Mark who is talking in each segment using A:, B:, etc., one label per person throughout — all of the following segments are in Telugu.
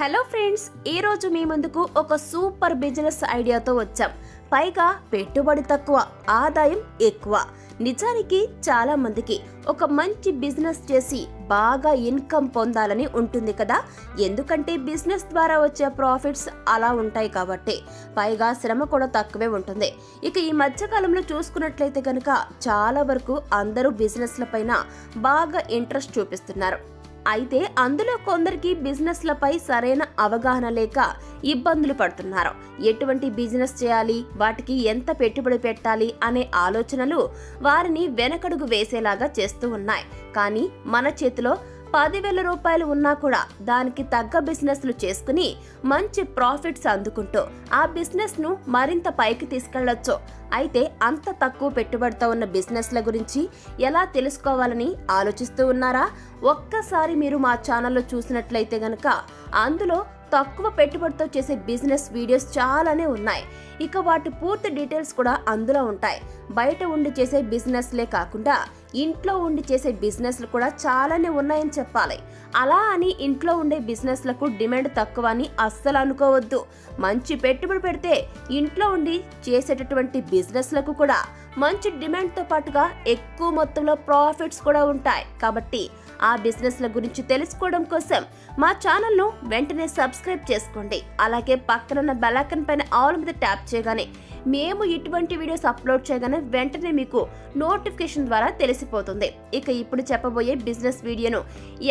A: హలో ఫ్రెండ్స్ ఈ రోజు మీ ముందుకు ఒక సూపర్ బిజినెస్ ఐడియాతో వచ్చాం. పైగా పెట్టుబడి తక్కువ ఆదాయం ఎక్కువ. నిజానికి చాలా మందికి ఒక మంచి బిజినెస్ చేసి బాగా ఇన్కమ్ పొందాలని ఉంటుంది కదా? ఎందుకంటే బిజినెస్ ద్వారా వచ్చే ప్రాఫిట్స్ అలా ఉంటాయి కాబట్టి. పైగా శ్రమ కూడా తక్కువే ఉంటుంది. ఇక ఈ మధ్యకాలంలో చూసుకున్నట్లయితే కనుక చాలా వరకు అందరూ బిజినెస్ల పైన బాగా ఇంట్రెస్ట్ చూపిస్తున్నారు. అయితే అందులో కొందరికి బిజినెస్లపై సరైన అవగాహన లేక ఇబ్బందులు పడుతున్నారు. ఎటువంటి బిజినెస్ చేయాలి? వాటికి ఎంత పెట్టుబడి పెట్టాలి? అనే ఆలోచనలు వారిని వెనకడుగు వేసేలాగా చేస్తూ ఉన్నాయి. కానీ మన చేతిలో పదివేల రూపాయలు ఉన్నా కూడా దానికి తగ్గ బిజినెస్లు చేసుకుని మంచి ప్రాఫిట్స్ అందుకుంటూ ఆ బిజినెస్ను మరింత పైకి తీసుకెళ్ళొచ్చు. అయితే అంత తక్కువ పెట్టుబడితో ఉన్న బిజినెస్ల గురించి ఎలా తెలుసుకోవాలని ఆలోచిస్తూ ఉన్నారా? ఒక్కసారి మీరు మా ఛానల్లో చూసినట్లయితే గనక అందులో తక్కువ పెట్టుబడితో చేసే బిజినెస్ వీడియోస్ చాలానే ఉన్నాయి. ఇక వాటి పూర్తి డీటెయిల్స్ కూడా అందులో ఉంటాయి. బయట ఉండి చేసే బిజినెస్లే కాకుండా ఇంట్లో ఉండి చేసే బిజినెస్లు కూడా చాలానే ఉన్నాయని చెప్పాలి. అలా అని ఇంట్లో ఉండే బిజినెస్లకు డిమాండ్ తక్కువ అని అస్సలు అనుకోవద్దు. మంచి పెట్టుబడి పెడితే ఇంట్లో ఉండి చేసేటటువంటి బిజినెస్లకు కూడా మంచి డిమాండ్తో పాటుగా ఎక్కువ మొత్తంలో ప్రాఫిట్స్ కూడా ఉంటాయి. కాబట్టి ఆ బిజినెస్ల గురించి తెలుసుకోవడం కోసం మా ఛానల్ను వెంటనే సబ్స్క్రైబ్ చేసుకోండి. అలాగే పక్కనున్న బెలాకన్ పైన ఆల్ మీద ట్యాప్ చేయగానే మేము ఇటువంటి వీడియోస్ అప్లోడ్ చేయగానే వెంటనే మీకు నోటిఫికేషన్ ద్వారా తెలిసిపోతుంది. ఇక ఇప్పుడు చెప్పబోయే బిజినెస్ వీడియోను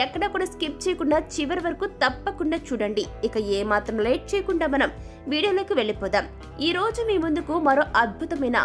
A: ఎక్కడ కూడా స్కిప్ చేయకుండా చివరి వరకు తప్పకుండా చూడండి. ఇక ఏమాత్రం లేట్ చేయకుండా మనం వీడియోలోకి వెళ్ళిపోదాం. ఈ రోజు మీ ముందుకు మరో అద్భుతమైన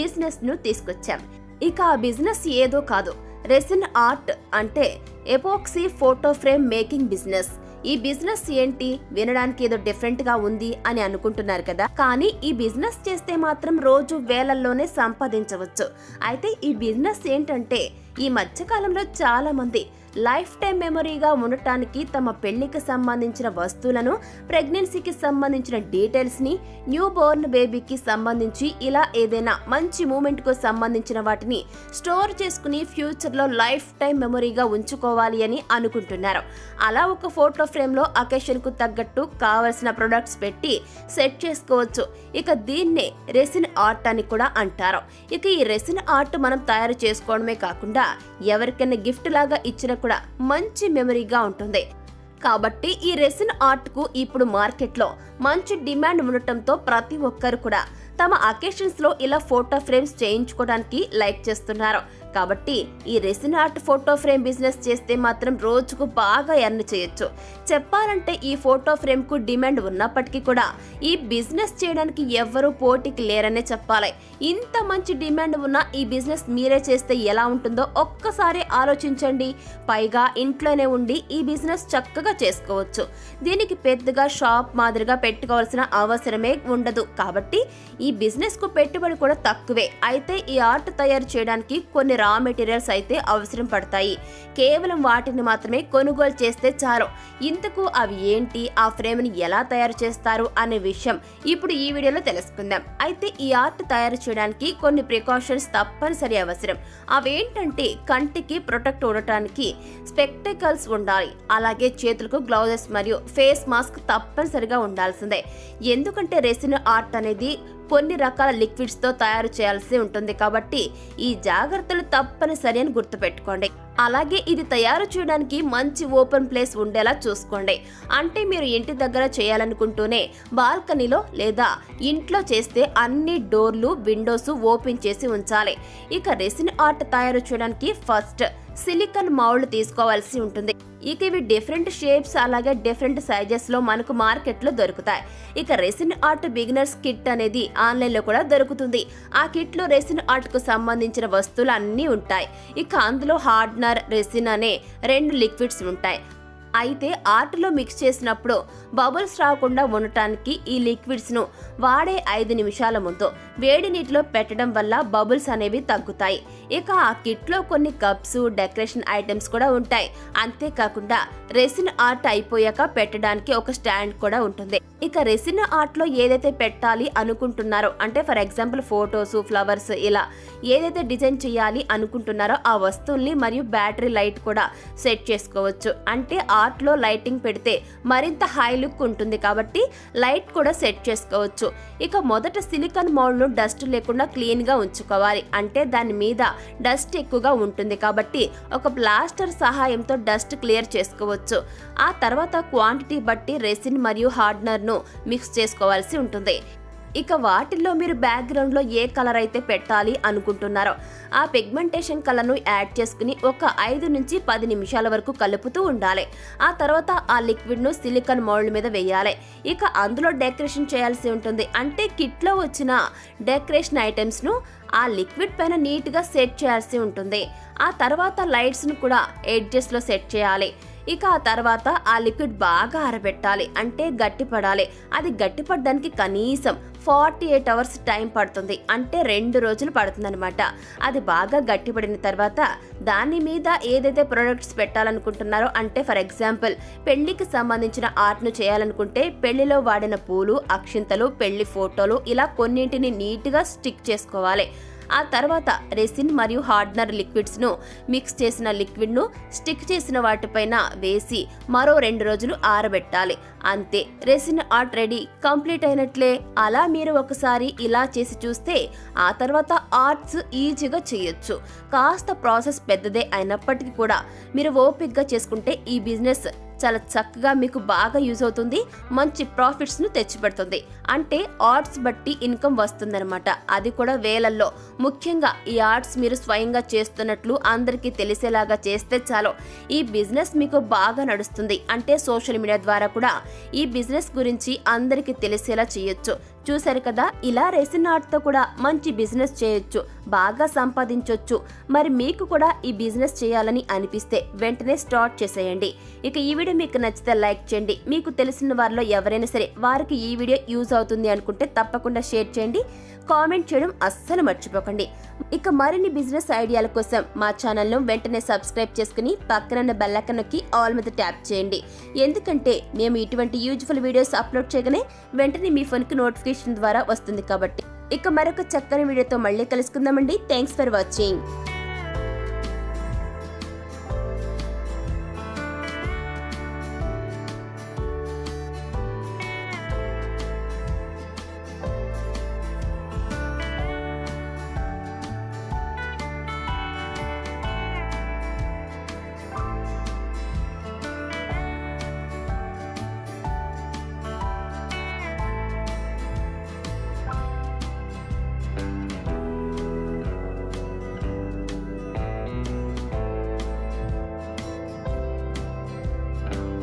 A: బిజినెస్ను తీసుకొచ్చాం. ఇక ఆ బిజినెస్ ఏదో కాదు. రెసిన్ ఆర్ట్ అంటే epoxy photo frame making business. ఈ బిజినెస్ ఏంటి? వినడానికి ఏదో డిఫరెంట్గా ఉంది అని అనుకుంటున్నారు కదా. కానీ ఈ బిజినెస్ చేస్తే మాత్రం రోజు వేలల్లోనే సంపాదించవచ్చు. అయితే ఈ బిజినెస్ ఏంటంటే ఈ మధ్యకాలంలో చాలా మంది లైఫ్ టైం మెమరీగా ఉండటానికి తమ పెళ్ళికి సంబంధించిన వస్తువులను ప్రెగ్నెన్సీకి సంబంధించిన డీటెయిల్స్ని న్యూ బోర్న్ బేబీకి సంబంధించి ఇలా ఏదైనా మంచి మూమెంట్కు సంబంధించిన వాటిని స్టోర్ చేసుకుని ఫ్యూచర్లో లైఫ్ టైం మెమరీగా ఉంచుకోవాలి అని అనుకుంటున్నారు. అలా ఒక ఫోటో ఫ్రేమ్లో అకేషన్కు తగ్గట్టు కావలసిన ప్రొడక్ట్స్ పెట్టి సెట్ చేసుకోవచ్చు. ఇక దీన్నే రెసిన్ ఆర్ట్ అని కూడా అంటారు. ఇక ఈ రెసిన్ ఆర్ట్ మనం తయారు చేసుకోవడమే కాకుండా ఎవరికైనా గిఫ్ట్ లాగా ఇచ్చిన కూడా మంచి మెమరీగా ఉంటుంది. కాబట్టి ఈ రెసిన్ ఆర్ట్కు ఇప్పుడు మార్కెట్లో మంచి డిమాండ్ ఉండటంతో ప్రతి ఒక్కరు కూడా తమ అకేషన్స్లో ఇలా ఫోటో ఫ్రేమ్స్ చేయించుకోవడానికి లైక్ చేస్తున్నారు. కాబట్టి ఈ resin art photo frame business చేస్తే మాత్రం రోజుకు బాగా ఎర్న్ చేయొచ్చు. చెప్పాలంటే ఈ ఫోటో ఫ్రేమ్కు డిమాండ్ ఉన్నప్పటికీ కూడా ఈ బిజినెస్ చేయడానికి ఎవ్వరూ పోటీకి లేరనే చెప్పాలి. ఇంత మంచి డిమాండ్ ఉన్న ఈ బిజినెస్ మీరే చేస్తే ఎలా ఉంటుందో ఒక్కసారి ఆలోచించండి. పైగా ఇంట్లోనే ఉండి ఈ బిజినెస్ చక్కగా చేసుకోవచ్చు. దీనికి పెద్దగా షాప్ మాదిరిగా పెట్టుకోవాల్సిన అవసరమే ఉండదు. కాబట్టి ఈ బిజినెస్కు పెట్టుబడి కూడా తక్కువే. అయితే ఈ ఆర్ట్ తయారు చేయడానికి కొన్ని రా మెటీరియల్స్ అయితే అవసరం పడతాయి. కేవలం వాటిని మాత్రమే కొనుగోలు చేస్తే చాలు. ఇంతకు అవి ఏంటి? ఆ ఫ్రేమ్ని ఎలా తయారు చేస్తారు? అనే విషయం ఇప్పుడు ఈ వీడియోలో తెలుసుకుందాం. అయితే ఈ ఆర్ట్ తయారు చేయడానికి కొన్ని ప్రికాషన్స్ తప్పనిసరి అవసరం. అవేంటంటే కంటికి ప్రొటెక్ట్ ఉండటానికి స్పెక్టికల్స్ ఉండాలి. అలాగే చేతులకు గ్లౌజెస్ మరియు ఫేస్ మాస్క్ తప్పనిసరిగా ఉండాల్సిందే. ఎందుకంటే రెసిన్ ఆర్ట్ అనేది కొన్ని రకాల లిక్విడ్స్తో తయారు చేయాల్సి ఉంటుంది కాబట్టి ఈ జాగ్రత్తలు తప్పనిసరి అని గుర్తుపెట్టుకోండి. అలాగే ఇది తయారు చేయడానికి మంచి ఓపెన్ ప్లేస్ ఉండేలా చూసుకోండి. అంటే మీరు ఇంటి దగ్గర చేయాలనుకుంటూనే బాల్కనీలో లేదా ఇంట్లో చేస్తే అన్ని డోర్లు విండోస్ ఓపెన్ చేసి ఉంచాలి. ఇక రెసిన్ ఆర్ట్ తయారు చేయడానికి ఫస్ట్ సిలికాన్ మౌల్డ్ తీసుకోవాల్సి ఉంటుంది. ఇక ఇవి డిఫరెంట్ షేప్స్ అలాగే డిఫరెంట్ సైజెస్లో మనకు మార్కెట్లో దొరుకుతాయి. ఇక రెసిన్ ఆర్ట్ బిగినర్స్ కిట్ అనేది ఆన్లైన్లో కూడా దొరుకుతుంది. ఆ కిట్లో రెసిన్ ఆర్ట్కు సంబంధించిన వస్తువులు అన్నీ ఉంటాయి. ఇక అందులో హార్డ్నర్ రెసిన్ అనే రెండు లిక్విడ్స్ ఉంటాయి. అయితే ఆర్ట్లో మిక్స్ చేసినప్పుడు బబుల్స్ రాకుండా ఉండటానికి ఈ లిక్విడ్స్ను వాడే ఐదు నిమిషాల ముందు వేడి నీటిలో పెట్టడం వల్ల బబుల్స్ అనేవి తగ్గుతాయి. ఇక ఆ కిట్లో కొన్ని కప్స్ డెకరేషన్ ఐటమ్స్ కూడా ఉంటాయి. అంతేకాకుండా రెసిన్ ఆర్ట్ అయిపోయాక పెట్టడానికి ఒక స్టాండ్ కూడా ఉంటుంది. ఇక రెసిన్ ఆర్ట్లో ఏదైతే పెట్టాలి అనుకుంటున్నారో అంటే ఫర్ ఎగ్జాంపుల్ ఫొటోస్ ఫ్లవర్స్ ఇలా ఏదైతే డిజైన్ చేయాలి అనుకుంటున్నారో ఆ వస్తువుల్ని మరియు బ్యాటరీ లైట్ కూడా సెట్ చేసుకోవచ్చు. అంటే ఆర్ట్ పార్ట్లో లైటింగ్ పెడితే మరింత హై లుక్ ఉంటుంది కాబట్టి లైట్ కూడా సెట్ చేసుకోవచ్చు. ఇక మొదట సిలికాన్ మౌల్డ్ను డస్ట్ లేకుండా క్లీన్గా ఉంచుకోవాలి. అంటే దాని మీద డస్ట్ ఎక్కువగా ఉంటుంది కాబట్టి ఒక ప్లాస్టర్ సహాయంతో డస్ట్ క్లియర్ చేసుకోవచ్చు. ఆ తర్వాత క్వాంటిటీ బట్టి రెసిన్ మరియు హార్డ్నర్ను మిక్స్ చేసుకోవాల్సి ఉంటుంది. ఇక వాటిల్లో మీరు బ్యాక్గ్రౌండ్లో ఏ కలర్ అయితే పెట్టాలి అనుకుంటున్నారో ఆ పిగ్మెంటేషన్ కలర్ను యాడ్ చేసుకుని ఒక ఐదు నుంచి పది నిమిషాల వరకు కలుపుతూ ఉండాలి. ఆ తర్వాత ఆ లిక్విడ్ను సిలికాన్ మౌల్డ్ మీద వేయాలి. ఇక అందులో డెకరేషన్ చేయాల్సి ఉంటుంది. అంటే కిట్లో వచ్చిన డెకరేషన్ ఐటమ్స్ను ఆ లిక్విడ్ పైన నీట్గా సెట్ చేయాల్సి ఉంటుంది. ఆ తర్వాత లైట్స్ను కూడా ఎడ్జెస్లో సెట్ చేయాలి. ఇక ఆ తర్వాత ఆ లిక్విడ్ బాగా ఆరబెట్టాలి అంటే గట్టిపడాలి. అది గట్టిపడడానికి కనీసం ఫార్టీ ఎయిట్ అవర్స్ టైం పడుతుంది అంటే రెండు రోజులు పడుతుందన్నమాట. అది బాగా గట్టిపడిన తర్వాత దాని మీద ఏదైతే ప్రొడక్ట్స్ పెట్టాలనుకుంటున్నారో అంటే ఫర్ ఎగ్జాంపుల్ పెళ్ళికి సంబంధించిన ఆర్ట్ను చేయాలనుకుంటే పెళ్ళిలో వాడిన పూలు అక్షింతలు పెళ్ళి ఫోటోలు ఇలా కొన్నింటిని నీట్గా స్టిక్ చేసుకోవాలి. ఆ తర్వాత రెసిన్ మరియు హార్డ్నర్ లిక్విడ్స్ను మిక్స్ చేసిన లిక్విడ్ను స్టిక్ చేసిన వాటిపైన వేసి మరో రెండు రోజులు ఆరబెట్టాలి. అంతే రెసిన్ ఆర్ట్ రెడీ కంప్లీట్ అయినట్లే. అలా మీరు ఒకసారి ఇలా చేసి చూస్తే ఆ తర్వాత ఆర్ట్స్ ఈజీగా చేయొచ్చు. కాస్త ప్రాసెస్ పెద్దదే అయినప్పటికీ కూడా మీరు ఓపిక్గా చేసుకుంటే ఈ బిజినెస్ చాలా చక్కగా మీకు బాగా యూజ్ అవుతుంది మంచి ప్రాఫిట్స్ను తెచ్చిపెడుతుంది. అంటే ఆర్ట్స్ బట్టి ఇన్కమ్ వస్తుందన్నమాట. అది కూడా వేలల్లో. ముఖ్యంగా ఈ ఆర్ట్స్ మీరు స్వయంగా చేస్తున్నట్లు అందరికీ తెలిసేలాగా చేస్తే చాలు. ఈ బిజినెస్ మీకు బాగా నడుస్తుంది. అంటే సోషల్ మీడియా ద్వారా కూడా ఈ బిజినెస్ గురించి అందరికీ తెలిసేలా చేయొచ్చు. చూశారు కదా ఇలా రెసిన్ ఆర్ట్తో కూడా మంచి బిజినెస్ చేయొచ్చు బాగా సంపాదించొచ్చు. మరి మీకు కూడా ఈ బిజినెస్ చేయాలని అనిపిస్తే వెంటనే స్టార్ట్ చేసేయండి. ఇక ఈ వీడియో మీకు నచ్చితే లైక్ చేయండి. మీకు తెలిసిన వారిలో ఎవరైనా సరే వారికి ఈ వీడియో యూజ్ అవుతుంది అనుకుంటే తప్పకుండా షేర్ చేయండి. కామెంట్ చేయడం అస్సలు మర్చిపోకండి. ఇక మరిన్ని బిజినెస్ ఐడియాల కోసం మా ఛానల్ను వెంటనే సబ్స్క్రైబ్ చేసుకుని పక్కనన్న బెల్లక నొక్కి ఆల్ మీద ట్యాప్ చేయండి. ఎందుకంటే మేము ఇటువంటి యూజ్ఫుల్ వీడియోస్ అప్లోడ్ చేయగానే వెంటనే మీ ఫోన్కి నోటిఫికేషన్ ద్వారా వస్తుంది కాబట్టి. ఇక మరొక చక్కని వీడియోతో మళ్ళీ కలుసుకుందామండి. Thanks for watching.